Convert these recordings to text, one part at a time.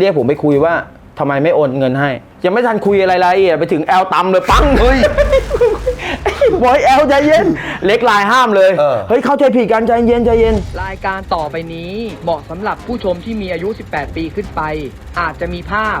เรียกผมไปคุยว่าทำไมไม่โอนเงินให้ ยังไม่ทันคุยอะไรรายละเอียดไปถึงแอลตำเลยปังเฮ้ยบอยแอลใจเย็น เล็กลายห้ามเลย เออ เฮ้ยเข้าใจผิดกันใจเย็นใจเย็น รายการต่อไปนี้เหมาะสำหรับผู้ชมที่มีอายุ 18 ปีขึ้นไป อาจจะมีภาพ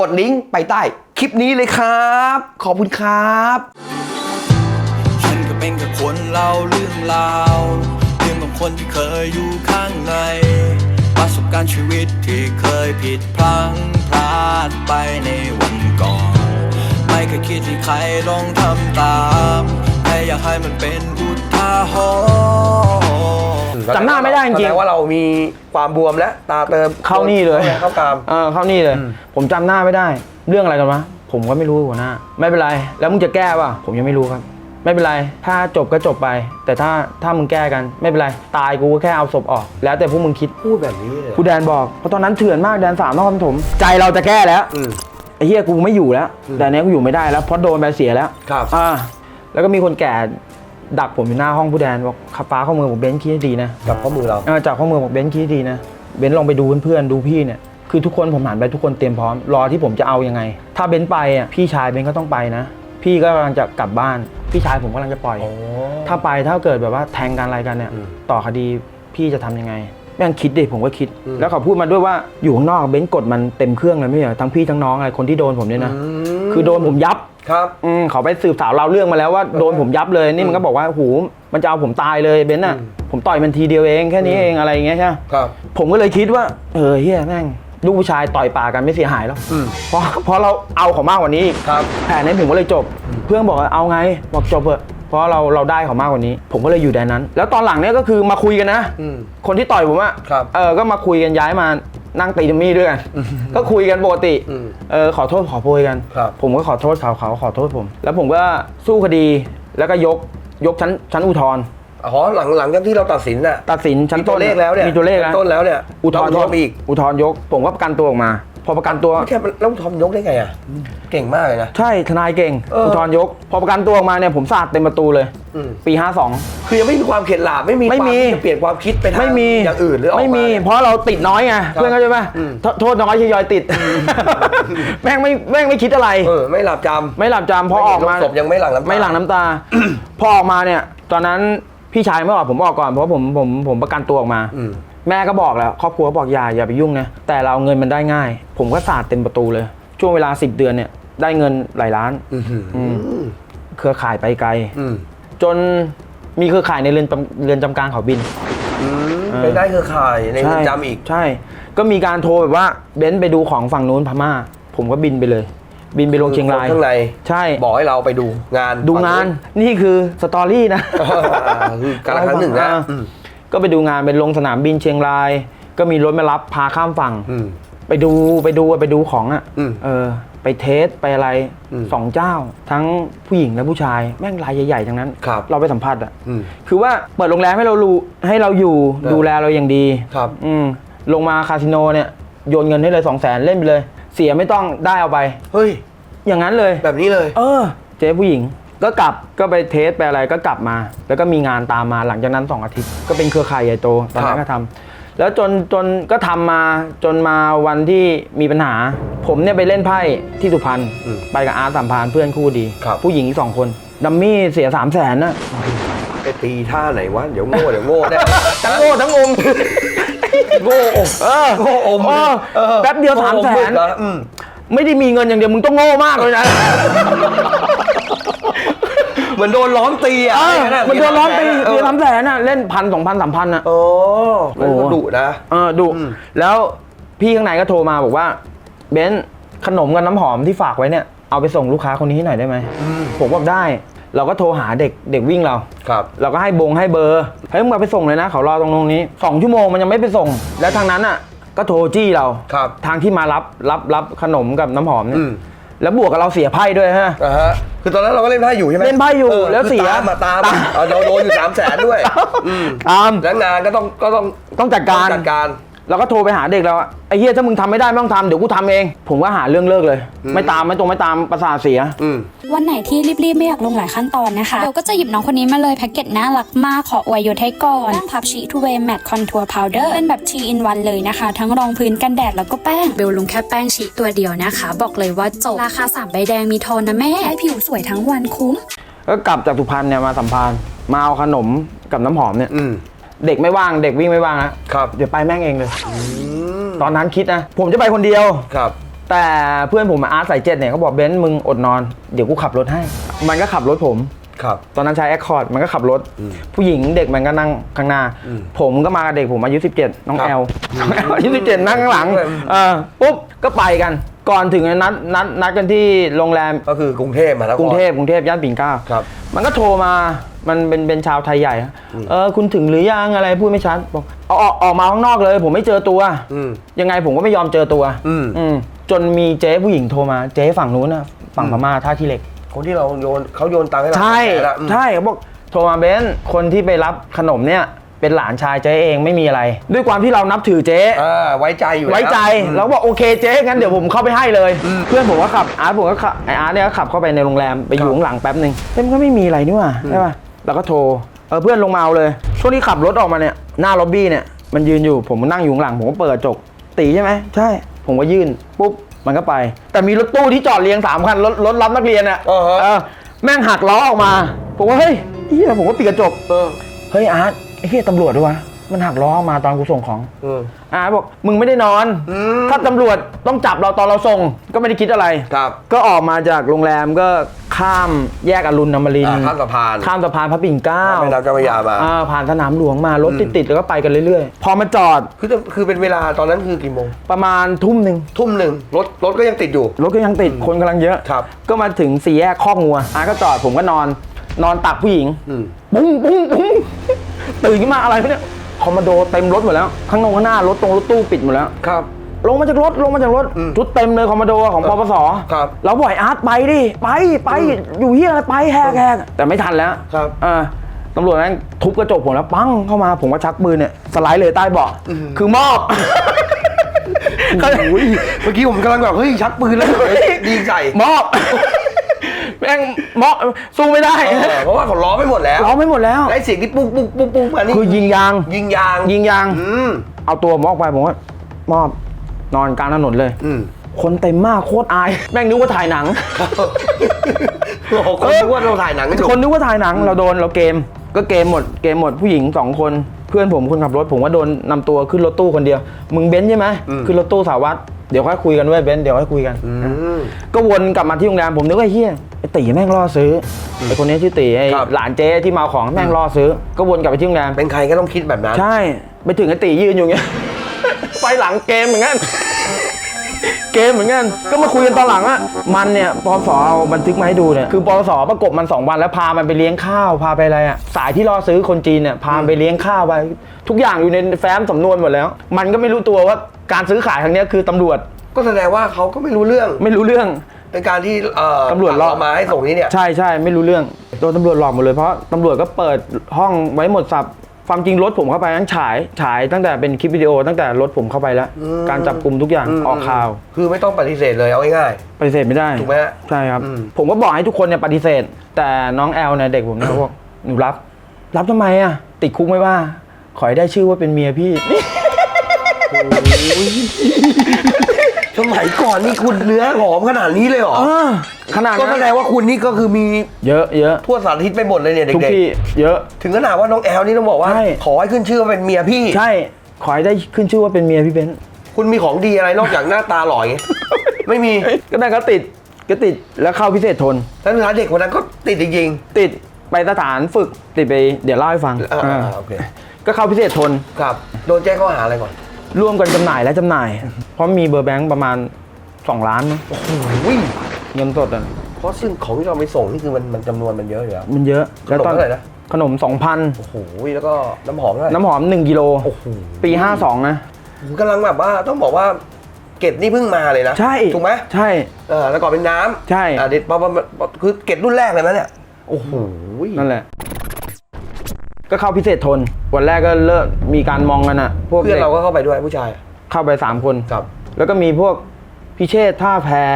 กดลิงก์ไปใต้คลิปนี้เลยครับ ขอบคุณครับฉันก็เป็นแค่คนเล่าเรื่องราวเรื่องของคนที่เคยอยู่ข้างในประสบการณ์ชีวิตที่เคยผิดพลั้งพลาดไปในวันก่อน ไม่เคยคิดที่ใครลองทำตาม อยากให้มันเป็นอุทาหรณ์จำหน้าไม่ได้จริงๆแสดงว่าเรามีความบวมและตาเติมเข้านี่เลยเข้ากราม เออเข้านี่เลยอืมผมจำหน้าไม่ได้ เรื่องอะไรกันวะผมก็ไม่รู้หัวหน้า ไม่เป็นไร แล้วมึงจะแก้ป่ะ ผมยังไม่รู้ครับ ไม่เป็นไร ถ้าจบก็จบไป แต่ถ้าถ้ามึงแก้กัน ไม่เป็นไร ตายกูก็แค่เอาศพออก แล้วแต่พวกมึงคิด พูดแบบนี้เลยกูแดนบอกเพราะตอนนั้นเถื่อนมากแดนสามนครปฐมใจเราจะแก้แล้วอืมไอ้เฮียกูไม่อยู่แล้วอืมแต่อันเนี้ยกูอยู่ไม่ได้แล้วเพราะโดนใบเสียแล้วครับ อ่า แล้วก็มีคนแก่ดักผมอยู่หน้าห้องผู้แดนบอกขับฟ้าข้อมือบอกเบนซ์คิดให้ดีนะกับข้อมือเราเออจับข้อมือบอกเบนซ์คิดให้ดีนะเบนซ์ลองไปดูเพื่อนๆดูพี่เนี่ยคือทุกคนผมหันไปทุกคนเตรียมพร้อมรอที่ผมจะเอายังไง ถ้าเบนซ์ไปอะพี่ชายเบนซ์ก็ต้องไปนะ พี่ก็กำลังจะกลับบ้าน พี่ชายผมกำลังจะปล่อย ถ้าไปถ้าเกิดแบบว่าแทงกันอะไรกันเนี่ยอืมต่อคดีพี่จะทำยังไงแม่งคิดดิผมก็คิดอืมแล้วเขาพูดมาด้วยว่าอยู่ข้างนอกเบนซ์กดมันเต็มเครื่องเลยไม่ใช่เหรอทั้งพี่ทั้งน้องอะไรคนที่โดนผมเนี่ยนะมคือโดนผมยับ ครับอืมเขาไปสืบสาวเราวเรื่องมาแล้วว่าโดนผมยับเลยนี่มันก็บอกว่าหูมันจะเอาผมตายเลยเบนซ์อะอืมผมต่อยมันทีเดียวเองแค่นี้อืมเองอะไรอย่างเงี้ยใช่ไหมครับ ผมก็เลยคิดว่า เออเฮียแม่งลูกผู้ชายต่อยปากกันไม่เสียหายหรอกอืมเพราะเพราะเราเอาเขามากกว่านี้อีกครับแผนนี้ผมก็เลยจบ เพื่อนบอกว่าเอาไงบอกจบเถอะเพราะเราเราได้เขามากกว่านี้ ผมก็เลยอยู่แดนนั้น แล้วตอนหลังเนี่ยก็คือมาคุยกันนะอืมคนที่ต่อยผมอะครับเออก็มาคุยกันย้ายมา นั่งตีดัมมี่ด้วยกันก็คุยกันปกติอืมเออขอโทษขอโพยกันครับผมก็ขอโทษเขาเขาขอโทษผม แล้วผมก็สู้คดีแล้วก็ยกยกชั้นชั้นอุทธรณ์อ๋อหลังหลังจากที่เราตัดสินน่ะตัดสินชั้นมีต้ตัวนเลขแล้วเนี่ยมีตัวเลขแล้วต้นแล้วเนี่ยอุทธรณ์เรายอุทธกรณ์ไปอีกอุทธรณ์ยก ผมก็ประกันตัวออกมา พอประกันตัว ไม่ใช่แล้วอุทธรณ์ยกได้ไงอะ เก่งมากเลยนะ ใช่ทนายเก่งเอออุ อุทธรณ์ยก พอประกันตัวออกมาเนี่ยผมสาดเต็มประตูเลย อืม ปี 52 คือยังไม่มีความเข็ดหลาบไม่มีไม่มี ความที่จะเปลี่ยนความคิดไปทางไม่มีอย่างอื่นหรือออกไม่มีาเพราะเราติดน้อยไงเพื่อนเข้าใจป่ะอืม โทโทษน้อยทยอยติด แม่งไม่แม่งไม่คิดอะไร เออไม่หลับจำ ไม่หลับจำพอออกมาไเห็นโรงศพยังไม่หลังน้ำตา ไม่หลั่งน้ำตา พอออกมาเนี่ย ตอนนั้นพี่ชายไม่ออกผมออกก่อนเพราะผมผมผมประกันตัวออกมา อืม แม่ก็บอกแล้วครอบครัวบอกอย่าอย่าไปยุ่งนะแต่เราเอาเงินมันได้ง่าย ผมก็สาดเต็มประตูเลย ช่วงเวลา 10 เดือนเนี่ย ได้เงินหลายล้านอืมอืมอืมเครือข่ายไปไกล อืมจนมีเครือข่ายในเรือนจำเรือนจำกลางเขาบิน อืมเออไปได้เครือข่ายในเรือนจำอีก ใช่ ก็มีการโทรแบบว่าเบนซ์ไปดูของฝั่งนู้นพม่า ผมก็บินไปเลย บินไปลงเชียงรายข้างใน ใช่บอกให้เราไปดูงานดูงานนี่คือสตอรี่นะฝั่งนู้นคือการละครั้งหนึ่งนะอ่าอืม ก็ไปดูงานไปลงสนามบินเชียงราย ก็มีรถมารับพาข้ามฝั่งอืม ไปดูไปดูไปดูของอะอืมเออ ไปเทสไปอะไรอืมสองเจ้า ทั้งผู้หญิงและผู้ชายแม่งรายใหญ่ๆทั้งนั้น ครับ เราไปสัมผัสอะ อืม คือว่าเปิดโรงแรมให้เรารู้ให้เราอยู่เออดูแลเราอย่างดีครับ อืมลงมาคาสิโนเนี่ยโยนเงินให้เลยสองแสนเล่นไปเลย เสียไม่ต้องได้เอาไป เฮ้ย อย่างนั้นเลย แบบนี้เลย เออ เจ๊ผู้หญิง ก็กลับก็ไปเทสไปอะไรก็กลับมา แล้วก็มีงานตามมาหลังจากนั้นสองอาทิตย์ ก็เป็นเครือข่ายใหญ่โตตอนนั้นครัก็บทำแล้วจนจนก็ทำมาจนมาวันที่มีปัญหา ผมเนี่ยไปเล่นไพ่ที่สุพรรณอืมไปกับอาร์ตสามพรานเพื่อนคู่ดีครับผู้หญิงอีกสองคนดัมมี่เสียสามแสนนะไปตีท่าไหนวะเดี๋ยวโง่เดี๋ยวโง่ได้ทั้งโง่ทั้งอมโง่อมเออโง่อมเออออแป๊บเดียวโง่สามอแสมืนดเหรออืมไม่ได้มีเงินอย่างเดียวมึงต้องโง่มากเลยนะ เหมือนโดนล้อมตีอะเออไงะมันโดนร้อนไปเอเสีอยสามแสนน่ะเล่นพันสองพันสามพันอะ โอ้มันก็ดุนะ เออดุอืม แล้วพี่ข้างในก็โทรมาบอกว่า เบนซ์ขนมกับน้ำหอมที่ฝากไว้เนี่ย เอาไปส่งลูกค้าคนนี้ให้หน่อยได้ไหมผมบอกได้ เราก็โทรหาเด็กเด็กวิ่งเรา ครับ เราก็ให้บงให้เบอร์เฮ้ยมึงมาไปส่งเลยนะ เขารอตรงตรงนี้สองชั่วโมงมันยังไม่ไปส่ง แล้วทางนั้นอะ ก็โทรจี้เราครับทางที่มารับรับรับขนมกับน้ำหอมเนี่ยอืม แล้วบวกกับเราเสียไพ่ด้วยฮะ อ่าฮะคือตอนนั้นเราก็เล่นไพ่อยู่ใช่ไหมเล่นไพ่อยู่อแล้วคือเสียตามมาตามมาเอาเราโดนอยู่สามแสนด้วย อืมตาม แล้วงานก็ต้องก็ต้องต้องจัดการจัดการ เราก็โทรไปหาเด็กเราอะไอ้เฮียถ้ามึงทำไม่ได้ไม่ต้องทำเดี๋ยวกูทำเอง ผมก็หาเรื่องเลิกเลย ไม่ตามไม่ตรงไม่ตามประสาทเสีย อืม วันไหนที่รีบๆ ไม่อยากลงหลายขั้นตอนนะคะเบลก็จะหยิบน้องคนนี้มาเลยแพ็กเกจน่ารักมากขออวยยศให้ก่อนแป้งพับชีทูเวย์แมตต์คอนทัวร์พาวเดอร์เป็นแบบ t in 1เลยนะคะ ทั้งรองพื้นกันแดดแล้วก็แป้ง เบลลงแค่แป้งชีตัวเดียวนะคะ บอกเลยว่าจบ ราคา 3 ใบแดงมีโทนนะแม่ ให้ผิวสวยทั้งวันคุ้ม ก็กลับจากสุพรรณเนี่ยมาสัมพันธ์มาเอาขนมกับน้ำหอมเนี่ย อืม เด็กไม่ว่างเด็กวิ่งไม่ว่างนะครับ เดี๋ยวไปแม่งเองเลยอืมตอนนั้นคิดนะ ผมจะไปคนเดียว ครับ แต่เพื่อนผมมาอาร์ตสายเจ็ดเนี่ยเขาบอกเบนซ์มึงอดนอน เดี๋ยวกูขับรถให้ มันก็ขับรถผม ครับ ตอนนั้นใช้แอคคอร์ดมันก็ขับรถอืมผู้หญิงเด็กมันก็นั่งข้างหน้าอืมผมก็มากับเด็กผมอายุ17 น้องครับแอลน้องแอลอายุ17นั่งข้างหลังอืมเออปุ๊บก็ไปกัน ก่อนถึงนัดนัดนัดกันที่โรงแรมก็คือกรุงเทพมหานครกรุงเทพกรุงเทพย่านปิ่นเกล้าครับ มันก็โทรมา มันเป็นเป็นชาวไทยใหญ่อะเออคุณถึงหรือยังอะไรพูดไม่ชัดบอกเอาออกออกมาข้างนอกเลย ผมไม่เจอตัว อืม ยังไงผมก็ไม่ยอมเจอตัวอืม อืมจนมีเจ๊ผู้หญิงโทรมา เจ๊ฝั่งนู้นนะฝั่งพม่าท่าขี้เหล็ก คนที่เราโยนเขาโยนตังค์ให้เราใช่ แสนละอืม ใช่เขาบอกโทรมาเบนซ์คนที่ไปรับขนมเนี่ย เป็นหลานชายเจ๊เองไม่มีอะไร ด้วยความที่เรานับถือเจ๊อ่าไว้ใจอยู่ไว้ใจอืม เราก็บอกโอเคเจ๊งั้นเดี๋ยวผมเข้าไปให้เลยเพื่อนผมก็ขับอาร์ตผมก็ขับไออาร์ตเนี่ยก็ขับเข้าไปในโรงแรมไปอยู่ข้างหลังแป๊บหนึ่งเอ้ยมันก็ไม่มีอะไรนี่หว่าใช่ป่ะเราก็โทรเออเพื่อนลงมาเอาเลย ช่วงที่ขับรถออกมาเนี่ยหน้าล็อบบี้เนี่ยมันยืนอยู่ผมนั่งอยู่ข้างหลังผมก็เปิดกระจกตีใช่ไหมใช่ ผมก็ยื่นปุ๊บมันก็ไป แต่มีรถตู้ที่จอดเรียงสามคันรถรถรับนักเรียนอะอ่าฮะเออแม่งหักล้อออกมา ผมว่าเฮ้ยเฮียผมก็ปิดกระจก เออ เฮ้ยอาร์ต ไอ้เฮียตำรวจด้วยวะมันหักล้อออกมาตอนกูส่งของเอออาร์ตบอกมึงไม่ได้นอน อืม ถ้าตำรวจต้องจับเราตอนเราส่ง ก็ไม่ได้คิดอะไร ครับ ก็ออกมาจากโรงแรมก็ข้ามแยกอรุณอมรินทอ่าร์ข้ามสะพานข้ามสะพานพระปิ่นเกล้าข้ามแม่น้ำเจ้าพระยามา อ่ผ่านสนามหลวงมารถติดๆแล้วก็ไปกันเรื่อยๆ พอมาจอดคือคือเป็นเวลาตอนนั้นคือกี่โมง ประมาณทุ่มหนึ่งทุ่มหนึ่งรถรถก็ยังติดอยู่ รถก็ยังติดคนกำลังเยอะครับ ก็มาถึงสี่แยกคอกงัวอาร์ตก็จอดผมก็นอน นอนตักผู้หญิง อืม ปุ้งปุ้งปุ้ง ตื่นขึ้นมาอะไรวะเนี่ยคอมมานโดเต็มรถหมดแล้วข้างนอกข้างหน้ารถตรงรถตู้ปิดหมดแล้ว ครับ ลงมาจากรถลงมาจากรถอืมชุดเต็มเลยคอมมานโดของปปสครับ เราบ่อยอาร์ตไปดิไปไปอยู่เฮียอะไรไปแหกแหกแต่ไม่ทันแล้ว ครับเออตำรวจนั้นทุบกระจกผมแล้วปังเข้ามาผมก็ชักปืนเนี่ยสไลด์เลยใต้เบาะคือมอบโอ้ยเมื่อกี้ผมกำลังแบบเฮ้ยชักปืนแล้วดีใจมอบ แม่งมอบสู้ไม่ได้ เออเพราะว่าเขาล้อไม่หมดแล้วร้องไม่หมดแล้วไอ้เสียงที่ปุ๊บปุ๊บปุ๊บปุ๊บมานี่คือยิงยาง ยิงยางยิงยาง อืมเอาตัวผมออกไปผมว่ามอบนอนกลางถนนเลย อืมคนเต็มมากโคตรอาย แม่งนึกว่าถ่ายหนัง โอ้โหคนนึกว่าเราถ่ายหนังกันอยู่คนนึกว่าถ่ายหนังเราโดนเราเกม ก็เกมหมดเกมหมดผู้หญิงสองคน เพื่อนผมคนขับรถผมก็โดนนำตัวขึ้นรถตู้คนเดียว มึงเบนซ์ใช่ไหมขึ้นรถตู้สาวัตร เดี๋ยวค่อยคุยกันเว้ยเบนซ์เดี๋ยวค่อยคุยกันอืมก็วนกลับมาที่โรงแรมผมนึกว่าเฮียไอ้ตีแม่งล่อซื้ออไอ้คนนี้ชื่อตีไอ้ครับ หลานเจ๊ที่มาเอาของแม่งล่อซื้อ ก็วนกลับไปที่โรงแรม เป็นใครก็ต้องคิดแบบนั้น ใช่ ไปถึงไอ้ตียืนอยู่อย่างเงี้ย ไปหลังเกมเหมือนกัน เกมเหมือนกัน ก็มาคุยกันตอนหลังอะมันเนี่ยปสเอาบันทึกมาให้ดูเนี่ย คือปสประกบมันสองวันแล้วพามันไปเลี้ยงข้าว พาไปอะไรอะสายที่ล่อซื้อคนจีนเนี่ยพามันไปเลี้ยงข้าวไป ทุกอย่างอยู่ในแฟ้มสำนวนหมดแล้ว มันก็ไม่รู้ตัวว่าการซื้อขายครั้งเนี้ยคือตำรวจก็แสดงว่าเขาก็ไม่รู้เรื่องไม่รู้เรื่อง เป็นการที่เอ่อตำรวจล่อเามาให้ส่งนี้เนี่ย ใช่ใช่ไม่รู้เรื่องโดนตำรวจหลอกหมดเลยเพราะตำรวจก็เปิดห้องไว้หมดสับ ความจริงรถผมเข้าไปนั้นฉายฉายตั้งแต่เป็นคลิปวิดีโอ ตั้งแต่รถผมเข้าไปแล้วอืมการจับกลุ่มทุกอย่างอืมออกข่าว คือไม่ต้องปฏิเสธเลยเอาง่ายปฏิเสธไม่ได้ถูกไหมฮะใช่ครับอืมผมก็บอกให้ทุกคนเนี่ยปฏิเสธ แต่น้องแอลเนี่ยเด็กผมเนี่ยเขาบอกหนูรับ รับทำไมอะ ติดคุกไม่ว่า ขอให้ได้ชื่อว่าเป็นเมียพี่นี่ๆ สมัยก่อนนี่คุณเนื้อหอมขนาดนี้เลยเหรอเออขนาดก็นั้แสนดงว่าคุณนี่ก็คือมีเยอะเยอะทั่วสารทิศไปหมดเลยเนี่ยทุกเด็กที่เยอะ ๆ ถึงขนาดว่าน้องแอลนี่ต้องบอกว่า ใช่ ขอให้ขึ้นชื่อว่าเป็นเมียพี่ ใช่ ขอให้ได้ขึ้นชื่อว่าเป็นเมียพี่เบนซ์คุณมีของดีอะไรนอกจากหน้าตาหล่ออย่างเงี้ยไม่มีก็ได้ก็ติดก็ติดแล้วเข้าพิเศษทนแล้วสุดท้ายเด็กคนนั้นก็ติดจริงติดไปสถานฝึกติดไปเดี๋ยวเล่าให้ฟังๆอ่าอ่าโอเคก็เข้าพิเศษทน ครับ โดนแจ้งข้อหาอะไรก่อน ร่วมกันจำหน่ายและจำหน่าย เพราะมีเบอร์แบงค์ประมาณ 2 ล้านมั้งอุ้ยเงินสดอะเพราะซึ่งของที่เราไปส่งนี่คือมันมันจำนวนมันเยอะอยู่แล้วมันเยอะขนมเท่าไหร่นะขนม 2,000 โอ้โหแล้วก็น้ำหอมเท่าไหร่น้ำหอม 1กิโลโอ้โหปี 52 นะผมกำลังแบบว่าต้องบอกว่าเกตนี่เพิ่งมาเลยนะ ใช่ ถูกไหมใช่เออแล้วก่อนเป็นน้ำใช่อ่าเด็ดพอพอพอคือเกตรุ่นแรกเลยไหมเนี่ยโอ้โหนั่นแหละ ก็เข้าพิเศษทนวันแรกก็เลิกมีการมองกันอะพวกเพื่อนด็กเราก็เข้าไปด้วยผู้ชาย เข้าไปสามคน ครับ แล้วก็มีพวกพิเชษท่าแพร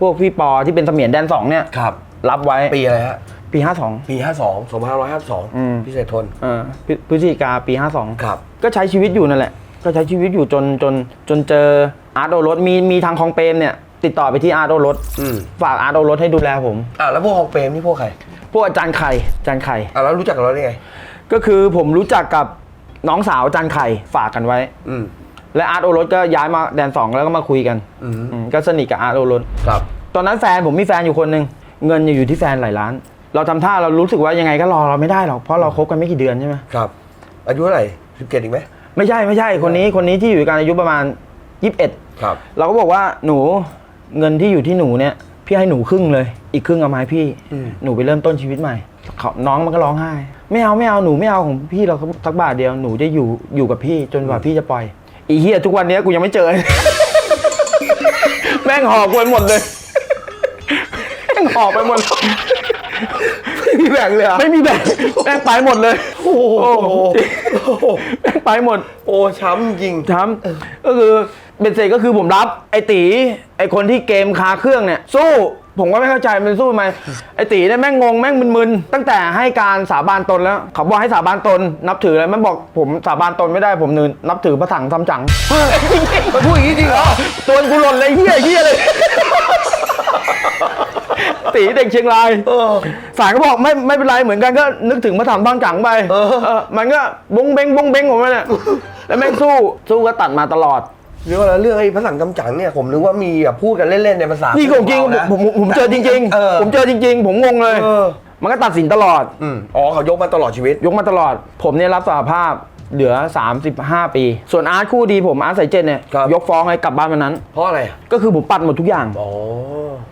พวกพี่ปอที่เป็นเสมียนแดนสองเนี่ย ครับ รับไว้ปีอะไรฮะ ปีห้าสอง ปีห้าสองสองพันห้าร้อยห้าสองอืมพิเศษทน เออพฤพฤศจิกาปีห้าสองครับ ก็ใช้ชีวิตอยู่นั่นแหละ ก็ใช้ชีวิตอยู่จนจนจนเจออาร์ตโอรสมีมีทางคลองเปรมเนี่ย ติดต่อไปที่อาร์ตโอรสอืม ฝากอาร์ตโอรสให้ดูแลผม อ่าแล้วพวกฮองเปรมนี่พวกใครพวกอาจารย์ไข่อาจารย์ไข่ อ่าแล้วรู้จักกับเราได้ไง ก็คือผมรู้จักกับน้องสาวอาจารย์ไข่ฝากกันไว้ อืม และอาร์ตโอรสก็ย้ายมาแดนสองแล้วก็มาคุยกันอืมอืมก็สนิทกับอาร์ตโอรส ครับ ตอนนั้นแฟนผมมีแฟนอยู่คนหนึ่งเงินอยู่ที่แฟนหลายล้าน เราทำท่าเรารู้สึกว่ายังไงก็รอเราไม่ได้หรอกเพราะเราคบกันไม่กี่เดือนใช่ไหมครับ อายุเท่าไหร่สิบเจ็ดอีกไหมไม่ใช่ไม่ใช่คนนี้คนนี้ที่อยู่กันอายุประมาณ 21 ครับ เราก็บอกว่าหนูเงินที่อยู่ที่หนูเนี่ยพี่ให้หนูครึ่งเลย อีกครึ่งเอามาให้พี่อืม หนูไปเริ่มต้นชีวิตใหม่เขาน้องมันก็ร้องไห้ ไม่เอาไม่เอาหนูไม่เอาของพี่เราสักบาทเดียวหนูจะอยู่อยู่กับพี่จนกว่าพี่จะปล่อย อีเฮียทุกวันนี้กูยังไม่เจอ แม่งหอกวนหมดเลย แม่งหอกไปหมด ไม่มีแบ่งเลยเหรอะไม่มีแบ่งแม่งไปหมดเลย โอ้โหแม่งไปหมด โอ้ช้ำจริงช้ำก็คือเบนเซก็คือผมรับไอตีไอคนที่เกมคาเครื่องเนี่ย สู้ ผมก็ไม่เข้าใจมันสู้ทำไมไอตีเนี่ยแม่งงงแม่งมึนๆตั้งแต่ให้การสาบานตนแล้วเขาบอกให้สาบานตน นับถืออะไรมันบอกผมสาบานตนไม่ได้ผมนืนนับถือพระถังทำจังมันพูดอย่างนี้จริงเหรอตัวกูหล่นเลยเฮี้ยเฮี้ยเลยตีเด็กเชียงรายเออสารก็บอกไม่ไม่เป็นไรเหมือนกันก็นึกถึงพระถังบางจังไปเออเออมันก็บงเบงบงเบงของมันเนี่ยแล้วแม่งสู้สู้ก็ตัดมาตลอด เรื่องอะไรเรื่องไอ้พระสังกำจังเนี่ยผมนึกว่ามีแบบพูดกันเล่นๆในภาษานี่ของจริงเรานะผมผมผมเจอจริง เออ ๆ ผมเจอจริง ๆ ผมงงเลย เออ มันก็ตัดสินตลอด อืมอ๋อเขายกมาตลอดชีวิต ยกมาตลอด ผมเนี่ยรับสารภาพเหลือ 35 ปี ส่วนอาร์ตคู่ดีผมอาร์ตสายเจนเนี่ยครับ ยกฟ้องให้กลับบ้านวันนั้น เพราะอะไรอะก็คือผมปัดหมดทุกอย่าง อ๋อ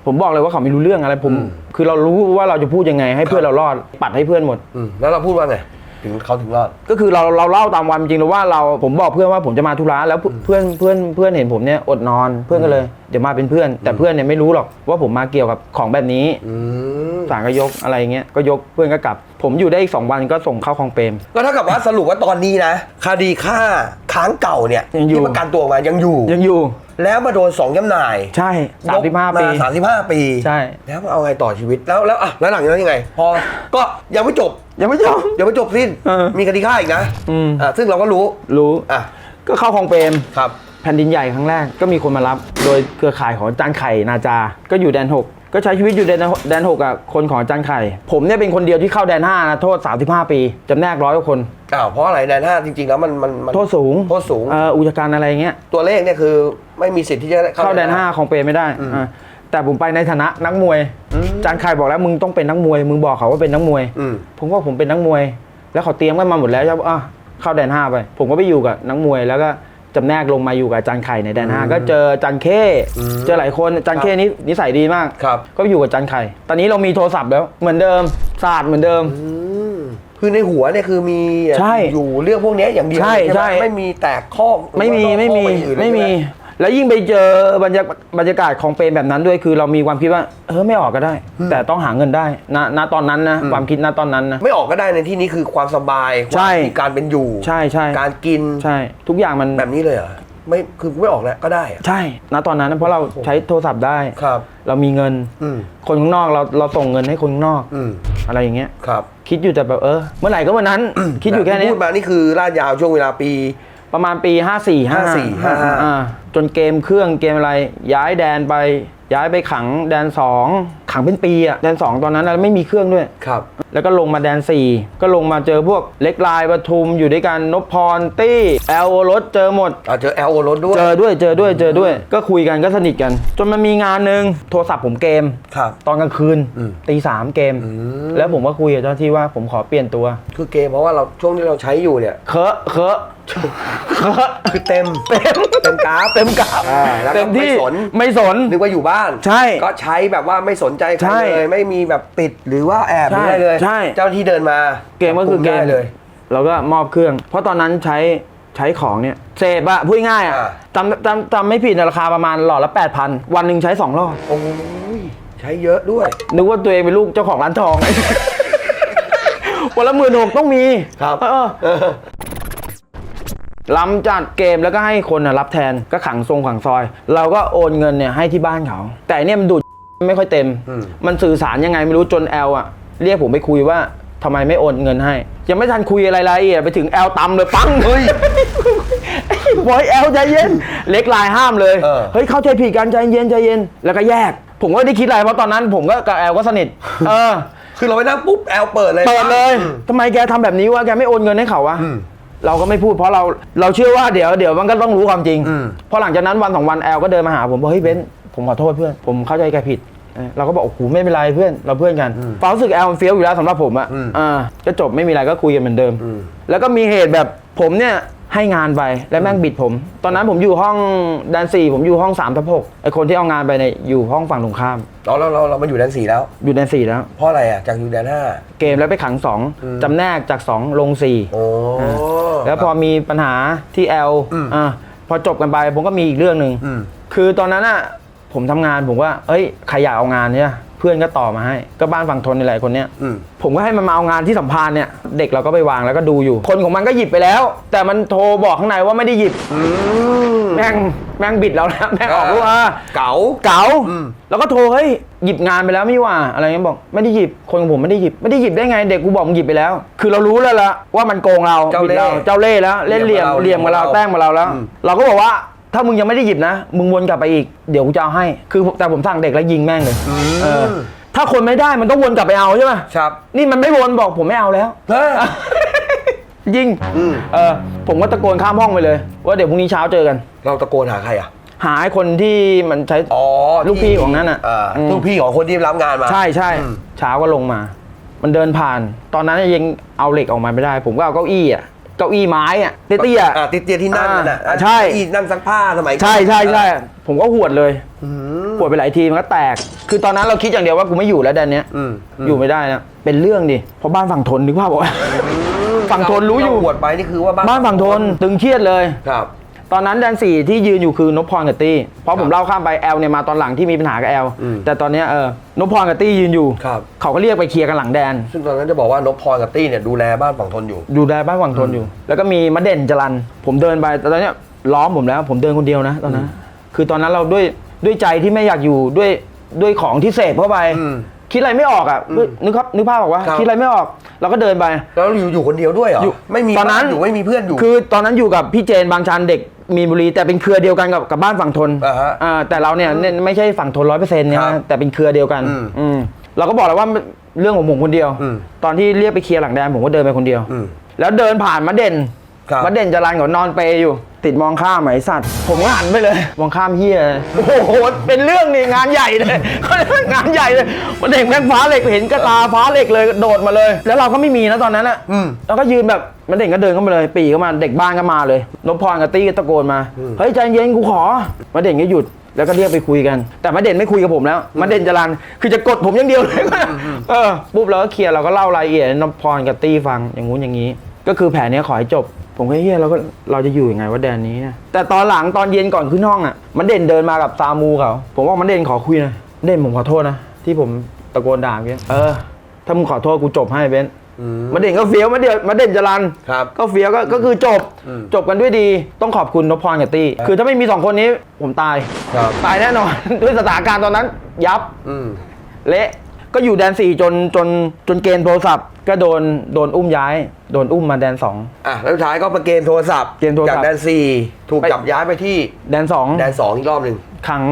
ผมบอกเลยว่าเขาไม่รู้เรื่องอะไรผมอืมคือเรารู้ว่าเราจะพูดยังไงให้เพื่อนเรารอด ปัดให้เพื่อนหมด อืมแล้วเราพูดว่าไง ถึงเขาถึงรอด ก็คือเราเราเล่าตามวันจริงๆเลยว่าเราผมบอกเพื่อนว่าผมจะมาธุระแล้วเพื่อนเพื่อนเพื่อนเห็นผมเนี่ยอดนอนเพื่อนก็เลยเดี๋ยวมาเป็นเพื่อน แต่เพื่อนเนี่ยไม่รู้หรอกว่าผมมาเกี่ยวกับของแบบนี้อืมศาลก็ยกอะไรเงี้ยก็ยกเพื่อนก็กลับ ผมอยู่ได้อีกสองวันก็ส่งเข้าคลองเปรม ก็เท่ากับว่าสรุปว่าตอนนี้นะ คดีฆ่าค้างเก่าเนี่ยยังอยู่ ที่ประกันตัวออกมายังอยู่ ยังอยู่ แล้วมาโดนสองจำหน่ายใช่สามสิบห้าปีสามสิบห้าปีใช่แล้วเอาไงต่อชีวิตแล้วแล้วอะแล้วหลังจากนั้นยังไง พอก็ยังไม่จบยังไม่จบยังไม่จบสิ้นเออมีคดีฆ่าอีกนะอืมอะซึ่งเราก็รู้รู้อะก็เข้าคลองเปรมครับแผ่นดินใหญ่ครั้งแรกก็มีคนมารับ โดยเครือข่ายของอาจารย์ไข่นาจา ก็อยู่แดนหก ก็ใช้ชีวิตอยู่แดนแดนหกอะคนของอาจารย์ไข่ ผมเนี่ยเป็นคนเดียวที่เข้าแดนห้านะโทษ 35 ปีจำแนกร้อยกว่าคน อ้าวเพราะอะไรแดนห้าจริงๆแล้วมันมันมันโทษสูงโทษสูงเอ่ออุจการอะไรเงี้ยตัวเลขเนี่ยคือไม่มีสิทธิ์ที่จะเข้าแดนห้าของเปรมไม่ได้อืมอ่าแต่ผมไปในฐานะนักมวยอืมอาจารย์ไข่บอกแล้วมึงต้องเป็นนักมวย มึงบอกเขาว่าเป็นนักมวย อืมผมว่าผมเป็นนักมวย แล้วเขาเตรียมกันมาหมดแล้วจะอะเข้าแดนห้าไป ผมก็ไปอยู่กับนักมวยแล้วก็ จำแนกลงมาอยู่กับอาจารย์ไข่ในแดนห้าอืมก็เจออาจารย์เข้อืมเจอหลายคนอาจารย์เข้นี่นิสัยดีมาก ครับ ก็อยู่กับอาจารย์ไข่ ตอนนี้เรามีโทรศัพท์แล้วเหมือนเดิมศาสตร์เหมือนเดิมอืมคือในหัวเนี่ยคือมีใช่อยู่เรื่องพวกเนี้ยอย่างเดียวใช่ไหมใช่ ไม่มีแตกข้อไม่มีหรือว่าไม่มีข้ออื่นเลยไม่มีใช่ห แล้วยิ่งไปเจอบรรยากบรรยากาศของเปรมแบบนั้นด้วยคือเรามีความคิดว่าเออไม่ออกก็ได้ แต่ต้องหาเงินได้ณณตอนนั้นนะความคิดณตอนนั้นนะ ไม่ออกก็ได้ในที่นี้คือความสบายความใช่มีการเป็นอยู่ใช่ใช่การกินใช่ ทุกอย่างมันแบบนี้เลยเหรอไม่คือไม่ออกแล้วก็ได้อะใช่ณตอนนั้นนะเพราะเราใช้โทรศัพท์ได้ ครับ เรามีเงิน อืม คนข้างนอกเราเราส่งเงินให้คนข้างนอก อืมอะไรอย่างเงี้ย ครับคิดอยู่แต่แบบเออ เมื่อไหร่ก็เมื่อนั้น คิดอยู่แค่นี้พูดมานี่คือลาดยาวช่วงเวลาปี ประมาณปี 54 54 55อ่า จนเกมเครื่องเกมอะไร ย้ายแดนไป ย้ายไปขังแดน 2 ขังเป็นปีอะแดน 2 ตอนนั้นแล้วไม่มีเครื่องด้วย ครับ แล้วก็ลงมาแดน 4 ก็ลงมาเจอพวกเล็กลายปทุมอยู่ด้วยกันนพพรตี้แอลโอรสเจอหมด อ่าเจอแอลโอรถด้วย เจอด้วยเจอด้วยเจอด้วย ก็คุยกันก็สนิทกัน จนมันมีงานหนึ่งโทรศัพท์ผมเกม ครับ ตอนกลางคืนอืมตีสามเกมมแล้วผมก็คุยกับเจ้าหน้าที่ว่าผมขอเปลี่ยนตัว คือเกมเพราะว่าเราช่วงที่เราใช้อยู่เนี่ย เคอะเคอะเคอะคือเต็ม เต็ม เต็มกราฟเต็มกราฟอ่าแล้วก็เต็มที่ไม่สน ไม่สน นึกว่าอยู่บ้าน ใช่ก็ใช้แบบว่าไม่สนใจใครใช่เลย ไม่มีแบบปิดหรือว่าแอบหรืออะไรเลยใช่ เจ้าหน้าที่เดินมาเกมก็คือเกจับมได้เลย เราก็มอบเครื่อง เพราะตอนนั้นใช้ใช้ช้ของเนี่ยเสพอะพูดง่ายๆอะอ่า จำจำจำไม่ผิดนะราคาประมาณหลอดละ 8,000 วันหนึ่งใช้ 2 รอบ โอ้ยใช้เยอะด้วย นึกว่าตัวเองเป็นลูกเจ้าของร้านทอง วันละหมื่นหกต้องมีครับ เออเออ ล้ำจัดเกมแล้วก็ให้คนน่ะรับแทนก็ขังทรงขังซอย เราก็โอนเงินเนี่ยให้ที่บ้านเขา แต่อันเนี่ยมันดูดไม่ค่อยเต็มอืมมันสื่อสารยังไงไม่รู้จนแอลอะเรียกผมไปคุยว่าทำไมไม่โอนเงินให้ ยังไม่ทันคุยอะไรรายละเอียดไปถึงแอลตำเลยปังเฮ้ยบอยแอลใจเย็น เล็กลายห้ามเลยเออเฮ้ยเข้าใจผิดกันใจเย็นใจเย็นแล้วก็แยก ผมก็ไม่ได้คิดอะไรเพราะตอนนั้น ผมก็กับแอลก็สนิท เออ คือเราไปนั่งปุ๊บแอลเปิดเลยเปิดเลยอืมทำไมแกทำแบบนี้วะแกไม่โอนเงินให้เขาวะอืม เราก็ไม่พูดเพราะเราเราเชื่อว่าเดี๋ยวเดี๋ยวมันก็ต้องรู้ความจริงอืม พอหลังจากนั้นวันสองวันแอลก็เดินมาหาผมบอกเฮ้ยเบนซ์ผมขอโทษเพื่อน ผมเข้าใจแกผิดเออเราก็บอกโอ้โหไม่เป็นไรเพื่อนเราเพื่อนกันความรู้สึกแอลมันเฟี้ยวอยู่แล้วสำหรับผมอะอืมอ่าก็จบไม่มีอะไรก็คุยกันเหมือนเดิมอืมแล้วก็มีเหตุแบบผมเนี่ย ให้งานไปแล้วแม่งบิดผม ตอนนั้นผมอยู่ห้องแดนสี่ผมอยู่ห้องสามทับหกไอคนที่เอางานไปเนี่ยอยู่ห้องฝั่งตรงข้ามเราเราเราเรามาอยู่แดนสี่แล้ว อยู่แดนสี่แล้ว เพราะอะไรอะจากอยู่แดนห้าเกมแล้วไปขังสองอืมจำแนกจากสองลงสี่โอ้แล้วพอมีปัญหาที่แอลอืมอ่าพอจบกันไปผมก็มีอีกเรื่องหนึ่งอืมคือตอนนั้นอะผมทำงานผมว่าเอ้ยใครอยากเอางานเนี่ย เพื่อนก็ต่อมาให้ ก็บ้านฝั่งทนนี่แหละคนเนี้ยอืม ผมก็ให้มันมาเอางานที่สัมพานเนี่ย เด็กเราก็ไปวางแล้วก็ดูอยู่ คนของมันก็หยิบไปแล้ว แต่มันโทรบอกข้างในว่าไม่ได้หยิบอืมแม่งแม่งบิดเราแล้วแม่งออกรู้ว่า เก๋า เก๋าอืมแล้วก็โทรเฮ้ยหยิบงานไปแล้วไม่ว่า อะไรเงี้ยบอกไม่ได้หยิบคนของผมไม่ได้หยิบไม่ได้หยิบได้ไง เด็กกูบอกมึงหยิบไปแล้ว คือเรารู้แล้วละว่ามันโกงเราเจ้าเล่ห์บิดรเจ้าเล่ห์แล้วเล่นเหลี่ยมเหเหลี่ลี่ยยมมกักับบเราเราแต้งมาเราแล้วอืมเราก็บอกว่า ถ้ามึงยังไม่ได้หยิบนะ มึงวนกลับไปอีก เดี๋ยวกูจะเอาให้ คือแต่ผมสั่งเด็กแล้วยิงแม่งเลยเออถ้าคนไม่ได้มันต้องวนกลับไปเอาใช่ไหมครับ นี่มันไม่วนบอกผมไม่เอาแล้วเฮ้ยยิงอืมเออ ผมก็ตะโกนข้ามห้องไปเลย ว่าเดี๋ยวพรุ่งนี้เช้าเจอกัน เราตะโกนหาใครอะ หาไอ้คนที่มันใช้อ๋อลูกพี่ของนั้นน่ะอ่าอืม ลูกพี่ของคนที่รับงานมา ใช่ใช่อืม เช้าก็ลงมา มันเดินผ่าน ตอนนั้นยังเอาเหล็กออกมาไม่ได้ ผมก็เอาเก้าอี้อะ เก้าอี้ไม้อะเตี้ยๆอ่าอะติดเตียที่นั่งกันน่ะอ่าใช่ ที่นั่งซักผ้าสมัยก่อนใช่ใช่ใช่ผมก็หวดเลยอืมหวดไปหลายทีมันก็แตก คือตอนนั้นเราคิดอย่างเดียวว่ากูไม่อยู่แล้วแดนเนี้ยอืมอยู่ไม่ได้นะเป็นเรื่องดิเพราะบ้านฝั่งทนนึกภาพบอกว่าฝั่งทนรู้อยู่ เาบวชไปนี่คือว่าบ้านบ้านฝั่งทนตึงเครียดเลย ครับ ตอนนั้นแดนสี่ที่ยืนอยู่คือนพพรกับตี้เพราะผมเล่าข้ามไปแอลเนี่ยมาตอนหลังที่มีปัญหากับแอลอืมแต่ตอนเนี้ยเออนพพรกับตี้ยืนอยู่ครับ เขาก็เรียกไปเคลียร์กันหลังแดน ซึ่งตอนนั้นจะบอกว่านพพรกับตี้เนี่ยดูแลบ้านฝั่งทนอยู่ดูแลบ้านฝั่งทนอยู่ แล้วก็มีมะเด่นจรัน ผมเดินไปแต่ตอนเนี้ยล้อมผมแล้ว ผมเดินคนเดียวนะตอนนั้น คือตอนนั้นเราด้วยด้วยใจที่ไม่อยากอยู่ด้วยด้วยของที่เสพเข้าไป อืมคิดอะไรไม่ออกอะด้วยนึกครับนึกภาพออกว่าครับ คิดอะไรไม่ออก เราก็เดินไป แล้วอยู่อยู่คนเดียวด้วยเหรออยู่ไม่มีตอนนั้น บ้อยู่ไม่มีเพื่อนอยู่ คือตอนนั้นอยู่กับพี่เจนบางชันเด็ก มีนบุรีแต่เป็นเครือเดียวกันกับกับบ้านฝั่งทนอ่าฮะอ่าแต่เราเนี่ยเนี่ยไม่ใช่ฝั่งทนร้อยเปอร์เซ็นต์เนี่ยครับนะแต่เป็นเครือเดียวกันอืมอืมเราก็บอกแล้วว่าเรื่องของผมคนเดียว อืมตอนที่เรียกไปเคลียร์หลังแดนผมก็เดินไปคนเดียว อืม แล้วเดินผ่านมาเด่น ครับมาเด่นจรันเขานอนเปรย์อยู่ ติดมองข้ามไหมสัตว์ ผมก็หันไปเลย มองข้ามเฮียเลยโอ้โห เป็นเรื่องนี่งานใหญ่เลยงานใหญ่เลยมาเด่นแม่งฟ้าเหล็กเห็นกระตาฟ้าเหล็กเลยโดดมาเลย แล้วเราก็ไม่มีนะตอนนั้นอะอืม แล้วก็ยืนแบบมันเด่นก็เดินเข้ามาเลยปีเข้ามาเด็กบ้านก็มาเลยนพพรกับตี้ก็ตะโกนมาอืมเฮ้ยใจเย็นกูขอมาเด่นก็หยุดแล้วก็เรียกไปคุยกัน แต่มาเด่นไม่คุยกับผมแล้วมาเด่นจรันคือจะกดผมอย่างเดียวเลยเออปุ๊บเราก็เคลียร์เราก็เล่ารายละเอียดให้นพพรกับตี้ฟังอย่างงู้นอย่างนี้ ก็คือแผนเนี้ยขอให้จบ ผมก็เฮียเราก็เราจะอยู่ยังไงว่าแดนนี้เนี่ยแต่ตอนหลังตอนเย็นก่อนขึ้นห้องอะ มันเด่นเดินมากับซามูเขาผมว่ามันเด่นขอคุยหนะเด่นผมขอโทษนะที่ผมตะโกนด่าเมื่อกี้เออ ถ้ามึงขอโทษกูจบให้เบนซ์อืมมาเด่นก็เฟี้ยวมาเด่นมาเด่นจรันครับก็เฟี้ยวก็ก็คือจบอืมจบกันด้วยดี ต้องขอบคุณนพพรกับตี้คือถ้าไม่มีสองคนนี้ผมตายครับตายแน่นอนด้วยสถานการณ์ตอนนั้น ยับอืมเละ ก็อยู่แดนสี่จนจนจนเกณฑ์โทรศัพท์ ก็โดนโดนอุ้มย้าย โดนอุ้มมาแดนสอง อะแล้วสุดท้ายก็มาเกณฑ์โทรศัพท์เกณฑ์โทรศัพท์ จากแดนสี่ถูกไปจับย้ายไปที่แดนสองแดนสองอีกรอบหนึ่งขัง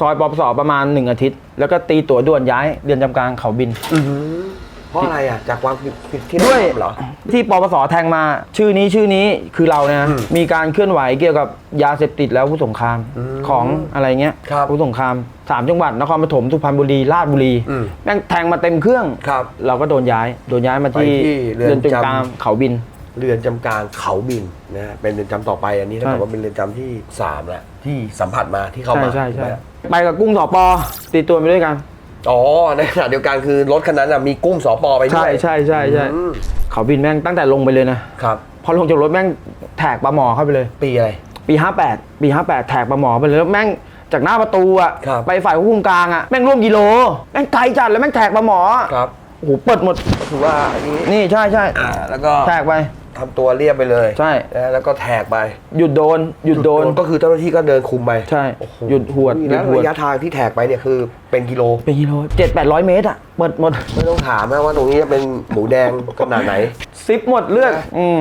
ซอยปปสประมาณหนึ่งอาทิตย์ แล้วก็ตีตั๋วด่วนย้ายเรือนจำกลางเขาบินเพ ราะอะไรอะ จากความผิดผิดที่ด้วยเราทำเหรอ ที่ปปสแทงมา ชื่อนี้ชื่อนี้คือเราเนี่ยนะอืมมีการเคลื่อนไหวเกี่ยวกับยาเสพติดแล้วผู้สงครามอืมของอะไรเงี้ยครับผู้สงครามสามจังหวัดนครปฐมสุพรรณบุรีราชบุรีอืม แม่งแทงมาเต็มเครื่อง ครับ เราก็โดนย้าย โดนย้ายมาที่ไปที่เรือนจำ จำกลางเขาบิน เรือนจำกลางเขาบินนะฮะเป็นเรือนจำต่อไปอันนี้ถ้าใช่เกิดว่าเป็นเรือนจำที่สามแล้วที่สัมผัสมาที่เข้าใช่มาใช่ใช่ถูกไหมไปกับกุ้งสอปอตีตัวไปด้วยกัน อ๋อในขณะเดียวกันคือรถคันนั้นน่ะมีกุ้งสอปอไปด้ใช่วยใช่ใช่ใช่อืมเขาบินแม่งตั้งแต่ลงไปเลยนะ ครับ พอลงจากรถแม่งแท็กปลาหมอเข้าไปเลย ปีอะไร ปี 58 ปี 58 แท็กปลาหมอไปเลยแล้วแม่งจากหน้าประตูอะครับ ไปฝ่ายควบคุมกลางอะแม่งร่วมกิโล แม่งไกลจัดแล้วแม่งแท็กปลาหมอครับ โอ้โหเปิดหมดก็คือว่าอันนี้นี่ใช่ใช่อ่าแล้วก็แท็กไป ทำตัวเรียบไปเลยใช่ นะแล้วก็แท็กไปหยุดโดน หยุดโดน ก็คือเจ้าหน้าที่ก็เดินคุมไปใช่โอ้โหยุดหวดหยุแล้วดหวด ระยะทางที่แท็กไปเนี่ยคือเป็นกิโล เป็นกิโลเจ็ดแปดร้อยเมตรอะเปิดหมดไม่ต้องถามนะว่าตรงนี้เป็นหมูแดงขนาดไหน ซิปหมดเลือดอืม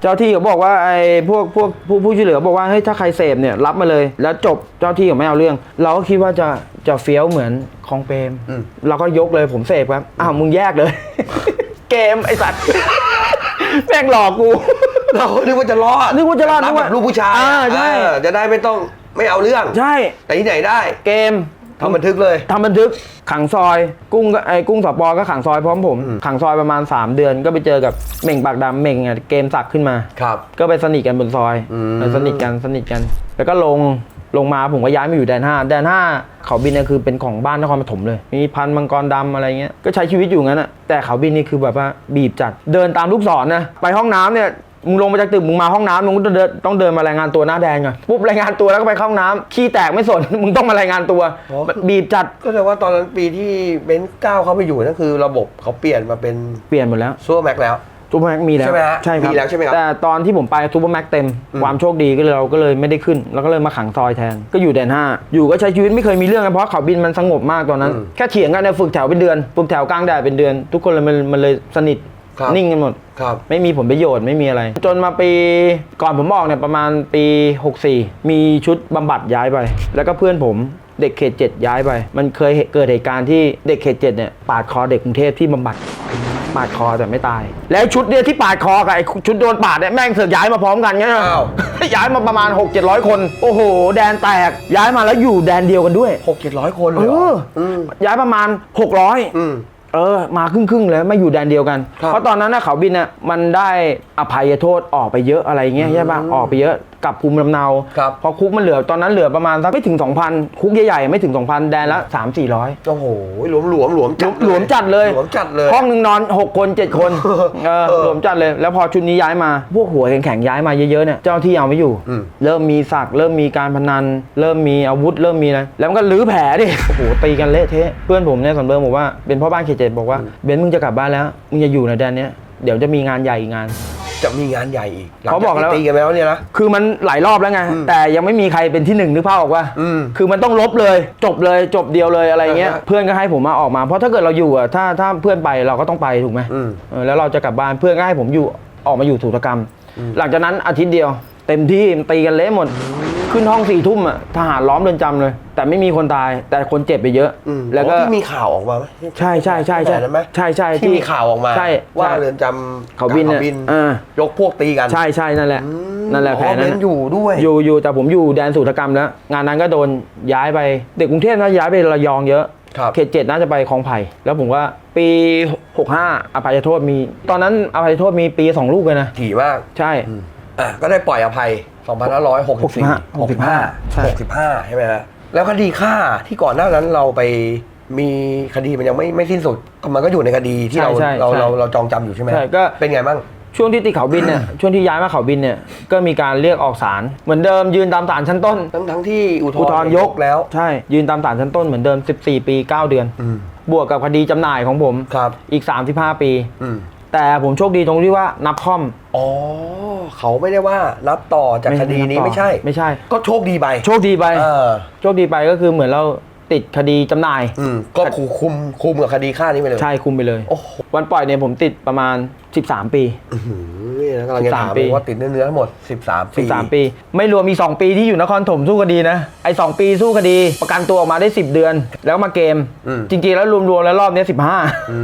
เจ้าที่เขาบอกว่าไอ้พวกพวกผู้ผู้ช่วยเหลือบอกว่าเฮ้ยถ้าใครเสพเนี่ยรับมาเลย แล้วจบเจ้าที่เขาไม่เอาเรื่อง เราก็คิดว่าจะจะเฟี้ยวเหมือนคลองเปรมอืม เราก็ยกเลยผมเสพครับอ้าวมึงแยกเลย เกมไอสัตว์ แม่งหลอกกู เรานึกว่าจะรอดนึกว่าจะรอดนึกว่าแบบลูกผู้ชายอ่าใช่ เออจะได้ไม่ต้องไม่เอาเรื่องใช่ แต่ที่ไหนได้เกม ทำบันทึกเลย ทำบันทึกขังซอย กุ้งก็ไอ้กุ้งสปอก็ขังซอยพร้อมผม ขังซอยประมาณ 3 เดือน ก็ไปเจอกับเหม่งปากดำเหม่งอะเกมสักขึ้นมา ครับ ก็ไปสนิทกันบนซอยอืมไปสนิทกันสนิทกัน แล้วก็ลง ลงมาผมก็ย้ายมาอยู่แดนห้าแดนห้าเขาบินเนี่ยคือเป็นของบ้านนครปฐมเลย มีพันธุ์มังกรดำอะไรเงี้ยก็ใช้ชีวิตอยู่งั้นอะแต่เขาบินนี่คือแบบว่าบีบจัดเดินตามลูกศรนะไปห้องน้ำเนี่ยมึงลงมาจากตึกมึงมาห้องน้ำมึงก็ต้องเดินต้องเดินมารายงานตัวหน้าแดนก่อนปุ๊บรายงานตัวแล้วก็ไปเข้าห้องน้ำขี้แตกไม่สน มึงต้องมารายงานตัวอ๋อบีบจัดก็แสดงว่าตอนนั้นปีที่เบนซ์ก้าวเข้าไปอยู่นั่นคือระบบเขาเปลี่ยนมาเป็นเปลี่ยนหมดแล้วซูเปอร์แม็กแล้ว ซูเปอร์แม็กมีแล้วใช่ไหมฮะใช่ครับมีแล้วใช่ไหมครับแต่ตอนที่ผมไปซูเปอร์แม็กเต็มอืมความโชคดีก็เลยเราก็เลยไม่ได้ขึ้น แล้วก็เลยมาขังซอยแทน ก็อยู่แดนห้าอยู่ก็ใช้ชีวิตไม่เคยมีเรื่องกันเพราะเขาบินมันสงบมากตอนนั้นอืมแค่เถียงกันเนี่ยฝึกแถวเป็นเดือน ฝึกแถวกลางแดดเป็นเดือน ทุกคนเลยมันมันเลยสนิทครับนิ่งกันหมด ครับ ไม่มีผลประโยชน์ไม่มีอะไร จนมาปีก่อนผมบอกเนี่ยประมาณปี 64 มีชุดบำบัดย้ายไป แล้วก็เพื่อนผมเด็กเขตเจ็ดย้ายไป มันเคยเกิดเหตุการณ์ที่เด็กเขตเจ็ดเนี่ยปาดคอเด็กกรุงเทพที่บำบัด ปาดคอแต่ไม่ตาย แล้วชุดเนี่ยที่ปาดคอกับไอ้ชุดโดนปาดเนี่ยแม่งเสือกย้ายมาพร้อมกันไงอ้าว ย้ายมาประมาณ 6 7 0 0 คน โอ้โห แดนแตก ย้ายมาแล้วอยู่แดนเดียวกันด้วย หกเจ็ดร้อยคนเลเอยเหรออมย้ายประมาณ 600 อืม เออ มาครึ่งครึ่งๆเลยไม่อยู่แดนเดียวกัน ครับเพราะตอนนั้นนะเขาบินน่ะมันได้อภัยโทษออกไปเยอะอะไรเงี้ยใช่ปะออกไปเยอะ กลับภูมิลำเนา ครับ พอคุกมันเหลือตอนนั้นเหลือประมาณสักไม่ถึง 2,000 คุกใหญ่ๆ ไม่ถึง 2,000 แดนละ 3 400 โอ้โหหลวมหลวมหลวมจัดหลวมจัดเลยหลวมจัดเลย ห้องหนึ่งนอน 6 คน 7 คนเออเออหลวมจัดเลย แล้วพอชุดนี้ย้ายมา พวกหัวแข็งๆย้ายมาเยอะๆเนี่ยเจ้าที่เอาไม่อยู่ อืม เริ่มมีสักเริ่มมีการพนัน เริ่มมีอาวุธเริ่มมีอะไรแล้วมันก็ลื้อแผลดิโอ้โหตีกันเละเทะเพื่อนผมเนี่ยสำเริงบอกว่าเป็นพ่อบ้านเขตเจ็ดบอกว่าเบนซ์มึงจะกลับบ้านแล้วมึงอย่าอยู่ในแดนเนี้ยเดี๋ยวจะมีงานใหญ่อีกงาน จะมีงานใหญ่อีกหลังเขาบอกแล้ว ที่ตีกันไปแล้วเนี่ยนะ คือมันหลายรอบแล้วไง อืมแต่ยังไม่มีใครเป็นที่หนึ่งนึกภาพออกว่าอืมคือมันต้องลบเลย จบเลยจบเดียวเลยอะไรเงี้ย อ่าฮะเพื่อนก็ให้ผมมาออกมา เพราะถ้าเกิดเราอยู่อะถ้าถ้าเพื่อนไปเราก็ต้องไปถูกไหมอืม เออแล้วเราจะกลับบ้านเพื่อนก็ให้ผมอยู่ออกมาอยู่ถูกกรรม หลังจากนั้นอาทิตย์เดียว เต็มที่ตีกันเละหมด ขึ้นห้องสี่ทุ่มอะทหารล้อมเรือนจำเลย แต่ไม่มีคนตายแต่คนเจ็บไปเยอะ อืมแล้วก็อ๋อที่มีข่าวออกมาไหมใช่ใช่ใช่ใช่แบบนั้นไหมใช่ใช่ที่มีข่าวออกมา ใช่ว่าใช่เรือนจำเขาบินเขาเนี่ยบินอ่า ยกพวกตีกันใช่ใช่นั่นแหละอืมนั่นแหละอ๋อแผนนั้นเบนซ์อยู่ด้วย อยู่อยู่แต่ผมอยู่แดนสูตรกรรมแล้ว งานนั้นก็โดนย้ายไป เด็กกรุงเทพน่าจะย้ายไประยองเยอะ ครับ เขตเจ็ดน่าจะไปคลองไผ่แล้วผมว่าปี 65 อภัยโทษมี ตอนนั้นอภัยโทษมีปีสองลูกเลยนะ ถี่มาก ใช่ อะก็ได้ปล่อยอภัย 2564 65ใช่65 ใช่ไหมฮะแล้วคดีฆ่าที่ก่อนหน้านั้นเราไปมีคดีมันยังไม่ไม่สิ้นสุด มันก็อยู่ในคดีที่เราใช่ใช่เราใช่เราเราจองจำอยู่ใช่ไหมใช่ก็ เป็นไงบ้าง ช่วงที่ติดเขาบินเนี่ย ช่วงที่ย้ายมาเขาบินเนี่ย ก็มีการเรียกออกศาลเหมือนเดิมยืนตามศาลชั้นต้น ทั้งทั้งที่อุทธอุทธรรณ์ณ์ยกแล้ว ใช่ ยืนตามศาลชั้นต้นเหมือนเดิม 14 ปี 9 เดือน อืม บวกกับคดีจำหน่ายของผม ครับ อีก 35 ปี อืม แต่ผมโชคดีตรงที่ว่านับคอม อ๋อ เขาไม่ได้ว่ารับต่อจากคดีนี้ไม่ใช่ ไม่ใช่ ก็โชคดีไป โชคดีไป เออ โชคดีไปก็คือเหมือนเรา ติดคดีจำหน่าย อืมก็คุมคุมคุมกับคดีฆ่านี้ไปเลย ใช่คุมไปเลย โอ้โห วันปล่อยเนี่ยผมติดประมาณ 13 ปี อื้อหือนี่นะกำลังจะถาม13ปี เลยว่าติดเนื้อเนื้อทั้งหมด 13 ปี 13 ปี ไม่รวมมี 2 ปีที่อยู่นครถมสู้คดีนะ ไอ้2ปีสู้คดีประกันตัวออกมาได้ 10 เดือน แล้วมาเกม อืม จริงๆแล้วรวมๆแล้วรอบเนี้ย15อื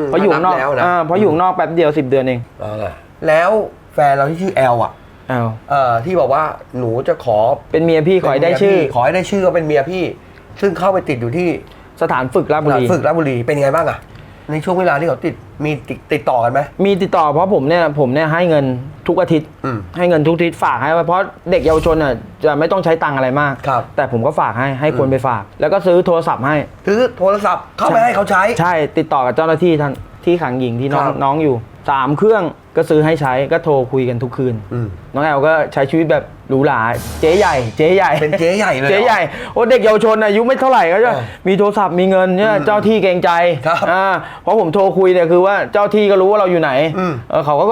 มเพราะอยู่ข้างนอกแล้วนะอ่าเพราะอยู่ข้างนอกแป๊บเดียว 10 เดือนเองเอาล่ะแล้วแฟนเราที่ชื่อแอลอะอ้าวเอ่อที่บอกว่าหนูจะขอเป็นเมียพี่ขอให้ได้ชื่อ ขอให้ได้ชื่อว่าเป็นเมียพี่ ซึ่งเข้าไปติดอยู่ที่สถานฝึกราชสบุถานรี ฝึกราชบุรีเป็นไงบ้างอะในช่วงเวลาที่เขาติดมีติดติดต่อกันไหม มีติดต่อเพราะผมเนี่ยผมเนี่ยให้เงินทุกอาทิตย์ อืมให้เงินทุกอาทิตย์ฝากให้ไว้เพราะเด็กเยาวชนอะจะไม่ต้องใช้ตังค์อะไรมาก ครับ แต่ผมก็ฝากให้ให้คนไปฝาก แล้วก็ซื้อโทรศัพท์ให้ ซื้อโทรศัพท์เข้าไปให้เขาใช้ ใช่ติดต่อกับเจ้าหน้าที่ท่าน ที่ขังหญิงที่น้องครับน้องอยู่สามเครื่องก็ซื้อให้ใช้ก็โทรคุยกันทุกคืน อืมน้องแอลก็ใช้ชีวิตแบบหรูหราเจ๊ใหญ่ เจ๊ใหญ่เป็นเจ๊ใหญ่เลยเหรอเจ๊ใหญ่โอ้เด็กเยาวชนอายุไม่เท่าไหร่ก็จะเออมีโทรศัพท์มีเงินเนี่ยเจ้าที่เกรงใจครับอ่าเพราะผมโทรคุยเนี่ยคือว่าเจ้าที่ก็รู้ว่าเราอยู่ไหนอืม เออเขาก็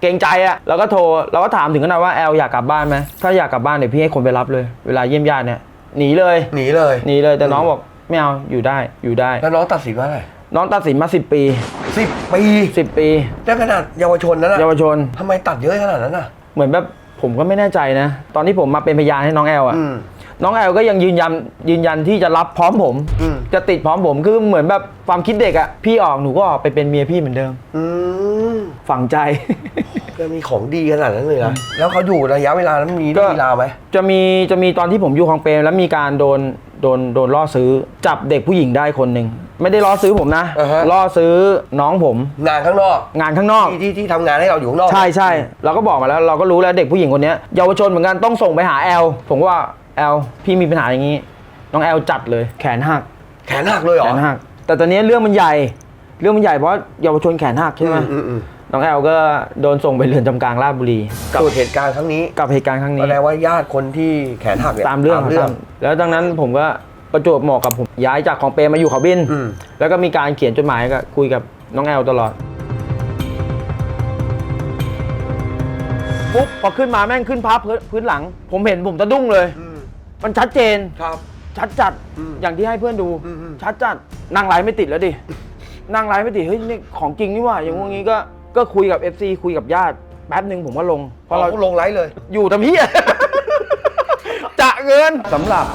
เกรงใจอะเราก็โทรเราก็ถามถึงขนาดว่าแอลอยากกลับบ้านไหมถ้าอยากกลับบ้านเดี๋ยวพี่ให้คนไปรับเลย เวลาเยี่ยมญาติเนี่ยหนีเลย หนีเลยหนีเลยแต่น้องบอกไม่เอาอยู่ได้อยู่ได้ แล้วน้องตัดสินว่าอะไร น้องตัดสินมาสิบปี สิบปีสิบปี แต่ขนาดเยาวชนนั้นเยาวอะชน ทำไมตัดเยอะขนาดนั้นอะ เหมือนแบบผมก็ไม่แน่ใจนะ ตอนที่ผมมาเป็นพยานให้น้องแอลอะอืมน้องแอลก็ยังยืนยันยืนยันที่จะรับพร้อมผม อืม จะติดพร้อมผมคือเหมือนแบบความคิดเด็กอะพี่ออกหนูก็ออกไปเป็นเมียพี่เหมือนเดิม อืมฝังใจก็มีของดีขนาดนั้นเลยนะแล้วเขาอยู่ระยะเวลานั้นมีก็เรื่องมีราวไหม จะมีจะมีตอนที่ผมอยู่คลองเปรมแล้วมีการโดน โดนโดนล่อซื้อจับเด็กผู้หญิงได้คนหนึ่งไม่ได้ล่อซื้อผมนะอ่าฮะ ล่อซื้อน้องผมงานข้างนอกงานข้างนอก ที่ที่ที่ทำงานให้เราอยู่ข้างนอกใช่ใช่เราก็บอกมาแล้วเราก็รู้แล้วเด็กผู้หญิงคนเนี้ยเยาวชนเหมือนกันต้องส่งไปหาแอลผมก็ว่าแอลพี่มีปัญหาอย่างนี้ น้องแอลจัดเลยแขนหัก แขนหักเลยเหรอแขนหักแต่ตอนนี้เรื่องมันใหญ่ เรื่องมันใหญ่เพราะเยาวชนแขนหักใช่ไหมอืมอืม น้องแอลก็โดนส่งไปเรือนจำกลางราชบุรี กับเหตุการณ์ครั้งนี้กับเหตุการณ์ครั้งนี้ แสดงว่าญาติคนที่แขนหักเนี่ยตามเรื่องตามเรื่องครับแล้วดังนั้นผมก็ประจวบเหมาะกับผมย้ายจากของเปรมมาอยู่เขาบิน อืมแล้วก็มีการเขียนจดหมายกับคุยกับน้องแอลตลอดปุ๊บพอขึ้นมาแม่งขึ้นพับพื้นพื้นหลัง ผมเห็นผมตะดุ้งเลย อืมมันชัดเจน ครับ ชัดจัดอืมอย่างที่ให้เพื่อนดู อืมอืม ชัดจัดนั่งไลฟ์ไม่ติดแล้วดิ นั่งไลฟ์ไม่ติดเฮ้ยนี่ของจริงนี่หว่าอย่างงงี้ก็ก็ คุยกับ FC คุยกับญาติแป๊บหนึ่งผมก็ลงเพราะเราลงไลฟ์เลย อยู่ทำเพี้ยจะเงิน สำหรับ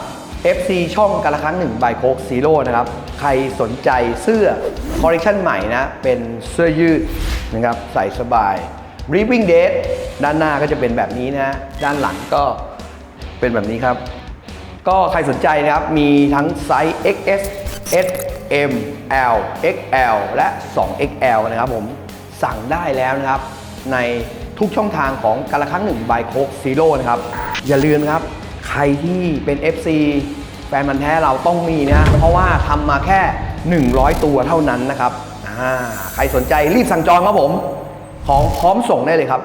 FC ช่องกันละครั้งหนึ่งบายโคกซีโร่นะครับ ใครสนใจเสื้อคอลเลคชันใหม่นะ เป็นเสื้อยืดนะครับใส่สบาย Ripping Date ด้านหน้าก็จะเป็นแบบนี้นะ ด้านหลังก็เป็นแบบนี้ครับ ก็ใครสนใจนะครับ มีทั้งไซส์ XS S M L XL และ 2XL นะครับผม สั่งได้แล้วนะครับ ในทุกช่องทางของการละครั้งหนึ่งบายโคกซีโร่นะครับ อย่าลืมครับ ใครที่เป็น FC แฟนมันแท้เราต้องมีนะ เพราะว่าทำมาแค่ 100 ตัวเท่านั้นนะครับใครสนใจรีบสั่งจองครับผม ของพร้อมส่งได้เลยครับ